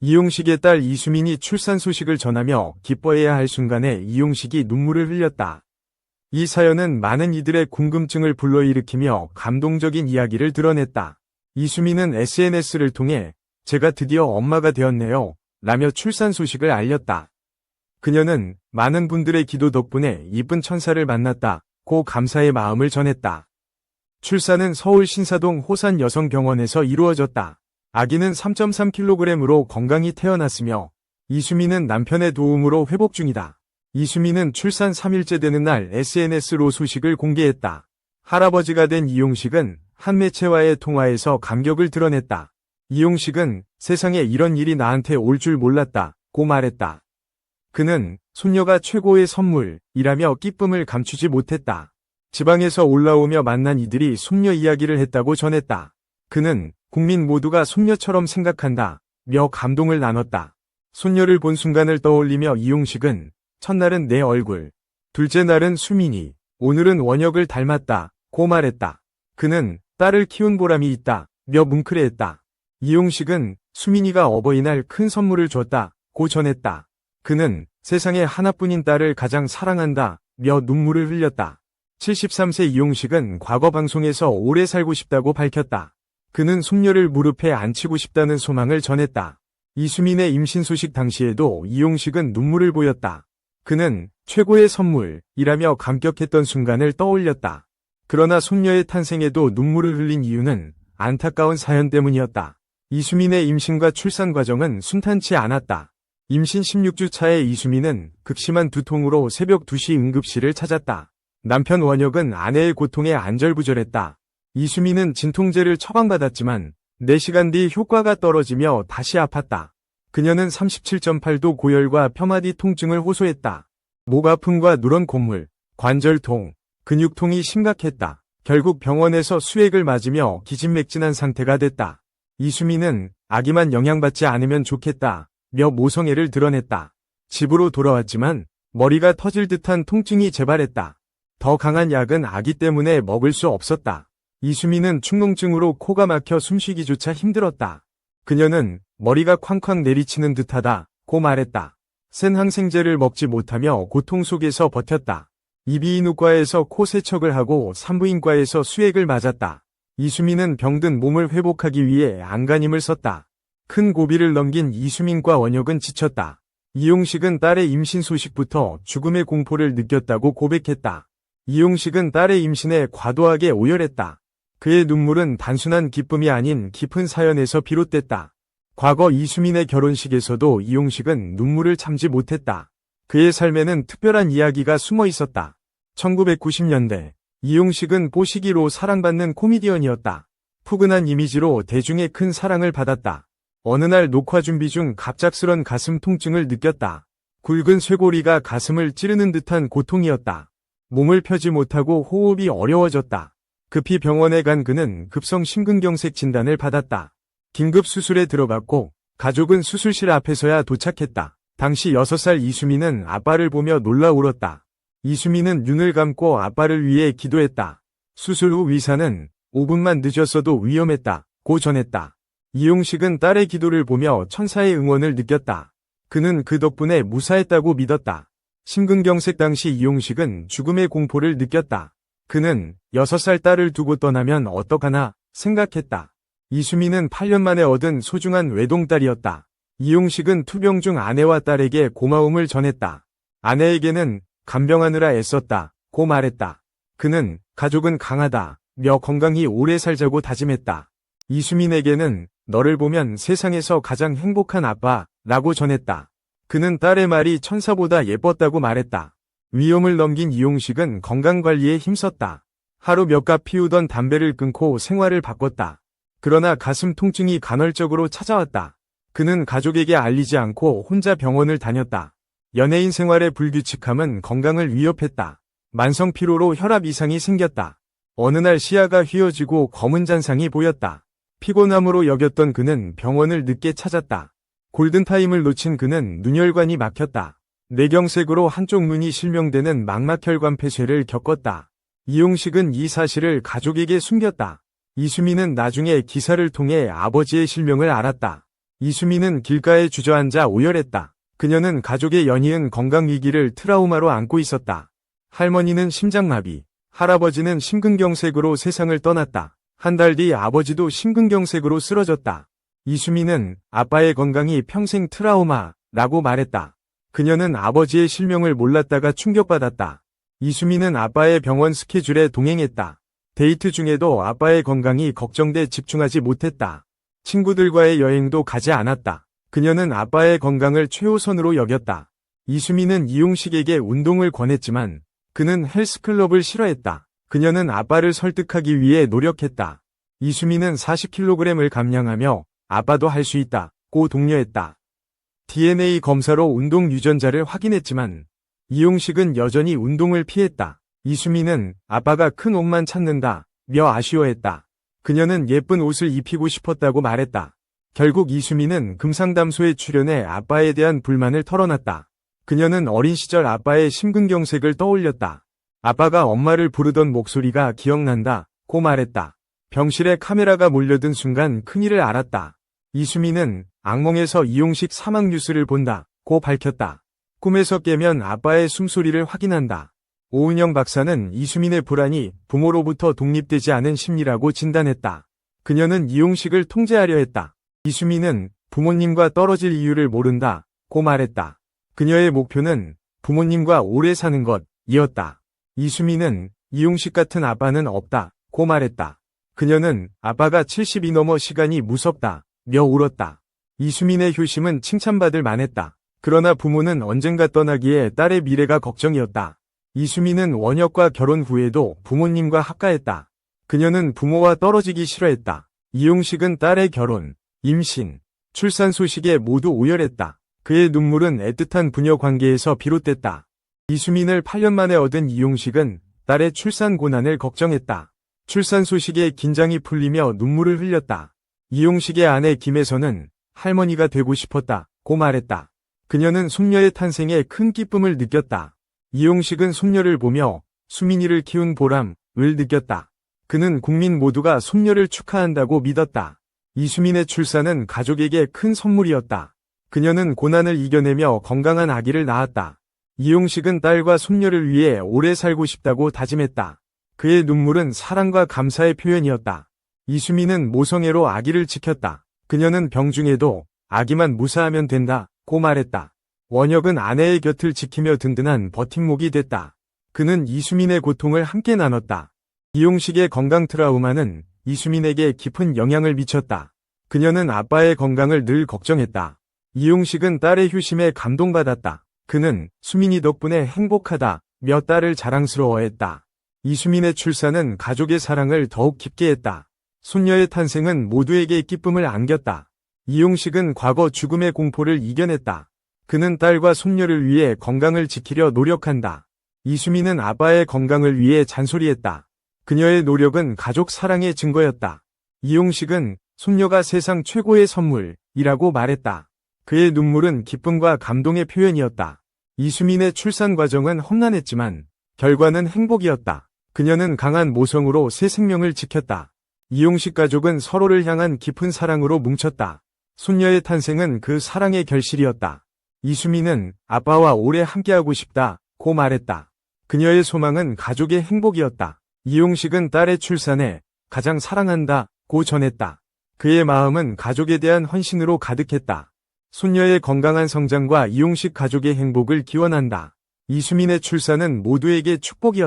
이용식의 딸 이수민이 출산 소식을 전하며 기뻐해야 할 순간에 이용식이 눈물을 흘렸다. 이 사연은 많은 이들의 궁금증을 불러일으키며 감동적인 이야기를 드러냈다. 이수민은 SNS를 통해 제가 드디어 엄마가 되었네요. 라며 출산 소식을 알렸다. 그녀는 많은 분들의 기도 덕분에 이쁜 천사를 만났다. 고 감사의 마음을 전했다. 출산은 서울 신사동 호산 여성병원에서 이루어졌다. 아기는 3.3kg으로 건강히 태어났으며 이수민은 남편의 도움으로 회복 중이다. 이수민은 출산 3일째 되는 날 SNS로 소식을 공개했다. 할아버지가 된 이용식은 한 매체와의 통화에서 감격을 드러냈다. 이용식은 세상에 이런 일이 나한테 올 줄 몰랐다. 고 말했다. 그는 손녀가 최고의 선물이라며 기쁨을 감추지 못했다. 지방에서 올라오며 만난 이들이 손녀 이야기를 했다고 전했다. 그는 국민 모두가 손녀처럼 생각한다. 며 감동을 나눴다. 손녀를 본 순간을 떠올리며 이용식은 첫날은 내 얼굴, 둘째 날은 수민이, 오늘은 원혁을 닮았다. 고 말했다. 그는 딸을 키운 보람이 있다. 며 뭉클해했다. 이용식은 수민이가 어버이날 큰 선물을 줬다. 고 전했다. 그는 세상에 하나뿐인 딸을 가장 사랑한다. 며 눈물을 흘렸다. 73세 이용식은 과거 방송에서 오래 살고 싶다고 밝혔다. 그는 손녀를 무릎에 앉히고 싶다는 소망을 전했다. 이수민의 임신 소식 당시에도 이용식은 눈물을 보였다. 그는 최고의 선물이라며 감격했던 순간을 떠올렸다. 그러나 손녀의 탄생에도 눈물을 흘린 이유는 안타까운 사연 때문이었다. 이수민의 임신과 출산 과정은 순탄치 않았다. 임신 16주 차에 이수민은 극심한 두통으로 새벽 2시 응급실을 찾았다. 남편 원혁은 아내의 고통에 안절부절했다. 이수민은 진통제를 처방받았지만 4시간 뒤 효과가 떨어지며 다시 아팠다. 그녀는 37.8도 고열과 펴마디 통증을 호소했다. 목 아픔과 누런 콧물, 관절통, 근육통이 심각했다. 결국 병원에서 수액을 맞으며 기진맥진한 상태가 됐다. 이수민은 아기만 영향받지 않으면 좋겠다. 며 모성애를 드러냈다. 집으로 돌아왔지만 머리가 터질 듯한 통증이 재발했다. 더 강한 약은 아기 때문에 먹을 수 없었다. 이수민은 축농증으로 코가 막혀 숨쉬기조차 힘들었다. 그녀는 머리가 쾅쾅 내리치는 듯하다. 고 말했다. 센 항생제를 먹지 못하며 고통 속에서 버텼다. 이비인후과에서 코 세척을 하고 산부인과에서 수액을 맞았다. 이수민은 병든 몸을 회복하기 위해 안간힘을 썼다. 큰 고비를 넘긴 이수민과 원혁은 지쳤다. 이용식은 딸의 임신 소식부터 죽음의 공포를 느꼈다고 고백했다. 이용식은 딸의 임신에 과도하게 오열했다. 그의 눈물은 단순한 기쁨이 아닌 깊은 사연에서 비롯됐다. 과거 이수민의 결혼식에서도 이용식은 눈물을 참지 못했다. 그의 삶에는 특별한 이야기가 숨어 있었다. 1990년대 이용식은 뽀시기로 사랑받는 코미디언이었다. 푸근한 이미지로 대중의 큰 사랑을 받았다. 어느 날 녹화 준비 중 갑작스런 가슴 통증을 느꼈다. 굵은 쇄골이가 가슴을 찌르는 듯한 고통이었다. 몸을 펴지 못하고 호흡이 어려워졌다. 급히 병원에 간 그는 급성 심근경색 진단을 받았다. 긴급 수술에 들어갔고 가족은 수술실 앞에서야 도착했다. 당시 6살 이수민은 아빠를 보며 놀라 울었다. 이수민은 눈을 감고 아빠를 위해 기도했다. 수술 후 의사는 5분만 늦었어도 위험했다. 고 전했다. 이용식은 딸의 기도를 보며 천사의 응원을 느꼈다. 그는 그 덕분에 무사했다고 믿었다. 심근경색 당시 이용식은 죽음의 공포를 느꼈다. 그는 6살 딸을 두고 떠나면 어떡하나 생각했다. 이수민은 8년 만에 얻은 소중한 외동딸이었다. 이용식은 투병 중 아내와 딸에게 고마움을 전했다. 아내에게는 간병하느라 애썼다. 고 말했다. 그는 가족은 강하다. 며 건강히 오래 살자고 다짐했다. 이수민에게는 너를 보면 세상에서 가장 행복한 아빠 라고 전했다. 그는 딸의 말이 천사보다 예뻤다고 말했다. 위험을 넘긴 이용식은 건강관리에 힘썼다. 하루 몇 갑 피우던 담배를 끊고 생활을 바꿨다. 그러나 가슴 통증이 간헐적으로 찾아왔다. 그는 가족에게 알리지 않고 혼자 병원을 다녔다. 연예인 생활의 불규칙함은 건강을 위협했다. 만성 피로로 혈압 이상이 생겼다. 어느 날 시야가 휘어지고 검은 잔상이 보였다. 피곤함으로 여겼던 그는 병원을 늦게 찾았다. 골든타임을 놓친 그는 눈혈관이 막혔다. 뇌경색으로 한쪽 눈이 실명되는 망막혈관 폐쇄를 겪었다. 이용식은 이 사실을 가족에게 숨겼다. 이수민은 나중에 기사를 통해 아버지의 실명을 알았다. 이수민은 길가에 주저앉아 오열했다. 그녀는 가족의 연이은 건강위기를 트라우마로 안고 있었다. 할머니는 심장마비, 할아버지는 심근경색으로 세상을 떠났다. 한 달 뒤 아버지도 심근경색으로 쓰러졌다. 이수민은 아빠의 건강이 평생 트라우마라고 말했다. 그녀는 아버지의 실명을 몰랐다가 충격받았다. 이수민은 아빠의 병원 스케줄에 동행했다. 데이트 중에도 아빠의 건강이 걱정돼 집중하지 못했다. 친구들과의 여행도 가지 않았다. 그녀는 아빠의 건강을 최우선으로 여겼다. 이수민은 이용식에게 운동을 권했지만 그는 헬스클럽을 싫어했다. 그녀는 아빠를 설득하기 위해 노력했다. 이수민은 40kg을 감량하며 아빠도 할 수 있다. 고 독려했다. DNA 검사로 운동 유전자를 확인했지만 이용식은 여전히 운동을 피했다. 이수민은 아빠가 큰 옷만 찾는다. 며 아쉬워했다. 그녀는 예쁜 옷을 입히고 싶었다고 말했다. 결국 이수민은 금상담소에 출연해 아빠에 대한 불만을 털어놨다. 그녀는 어린 시절 아빠의 심근경색을 떠올렸다. 아빠가 엄마를 부르던 목소리가 기억난다. 고 말했다. 병실에 카메라가 몰려든 순간 큰일을 알았다. 이수민은 악몽에서 이용식 사망 뉴스를 본다. 고 밝혔다. 꿈에서 깨면 아빠의 숨소리를 확인한다. 오은영 박사는 이수민의 불안이 부모로부터 독립되지 않은 심리라고 진단했다. 그녀는 이용식을 통제하려 했다. 이수민은 부모님과 떨어질 이유를 모른다. 고 말했다. 그녀의 목표는 부모님과 오래 사는 것 이었다. 이수민은 이용식 같은 아빠는 없다. 고 말했다. 그녀는 아빠가 70이 넘어 시간이 무섭다. 며 울었다. 이수민의 효심은 칭찬받을 만했다. 그러나 부모는 언젠가 떠나기에 딸의 미래가 걱정이었다. 이수민은 원혁과 결혼 후에도 부모님과 합가했다. 그녀는 부모와 떨어지기 싫어했다. 이용식은 딸의 결혼, 임신, 출산 소식에 모두 오열했다. 그의 눈물은 애틋한 부녀 관계에서 비롯됐다. 이수민을 8년 만에 얻은 이용식은 딸의 출산 고난을 걱정했다. 출산 소식에 긴장이 풀리며 눈물을 흘렸다. 이용식의 아내 김혜선은 할머니가 되고 싶었다. 고 말했다. 그녀는 손녀의 탄생에 큰 기쁨을 느꼈다. 이용식은 손녀를 보며 수민이를 키운 보람을 느꼈다. 그는 국민 모두가 손녀를 축하한다고 믿었다. 이수민의 출산은 가족에게 큰 선물이었다. 그녀는 고난을 이겨내며 건강한 아기를 낳았다. 이용식은 딸과 손녀를 위해 오래 살고 싶다고 다짐했다. 그의 눈물은 사랑과 감사의 표현이었다. 이수민은 모성애로 아기를 지켰다. 그녀는 병중에도 아기만 무사하면 된다. 고 말했다. 원혁은 아내의 곁을 지키며 든든한 버팀목이 됐다. 그는 이수민의 고통을 함께 나눴다. 이용식의 건강 트라우마는 이수민에게 깊은 영향을 미쳤다. 그녀는 아빠의 건강을 늘 걱정했다. 이용식은 딸의 효심에 감동받았다. 그는 수민이 덕분에 행복하다. 며 딸을 자랑스러워했다. 이수민의 출산은 가족의 사랑을 더욱 깊게 했다. 손녀의 탄생은 모두에게 기쁨을 안겼다. 이용식은 과거 죽음의 공포를 이겨냈다. 그는 딸과 손녀를 위해 건강을 지키려 노력한다. 이수민은 아빠의 건강을 위해 잔소리했다. 그녀의 노력은 가족 사랑의 증거였다. 이용식은 손녀가 세상 최고의 선물이라고 말했다. 그의 눈물은 기쁨과 감동의 표현이었다. 이수민의 출산 과정은 험난했지만 결과는 행복이었다. 그녀는 강한 모성으로 새 생명을 지켰다. 이용식 가족은 서로를 향한 깊은 사랑으로 뭉쳤다. 손녀의 탄생은 그 사랑의 결실이었다. 이수민은 아빠와 오래 함께하고 싶다. 고 말했다. 그녀의 소망은 가족의 행복이었다. 이용식은 딸의 출산에 가장 사랑한다. 고 전했다. 그의 마음은 가족에 대한 헌신으로 가득했다. 손녀의 건강한 성장과 이용식 가족의 행복을 기원한다. 이수민의 출산은 모두에게 축복이었다.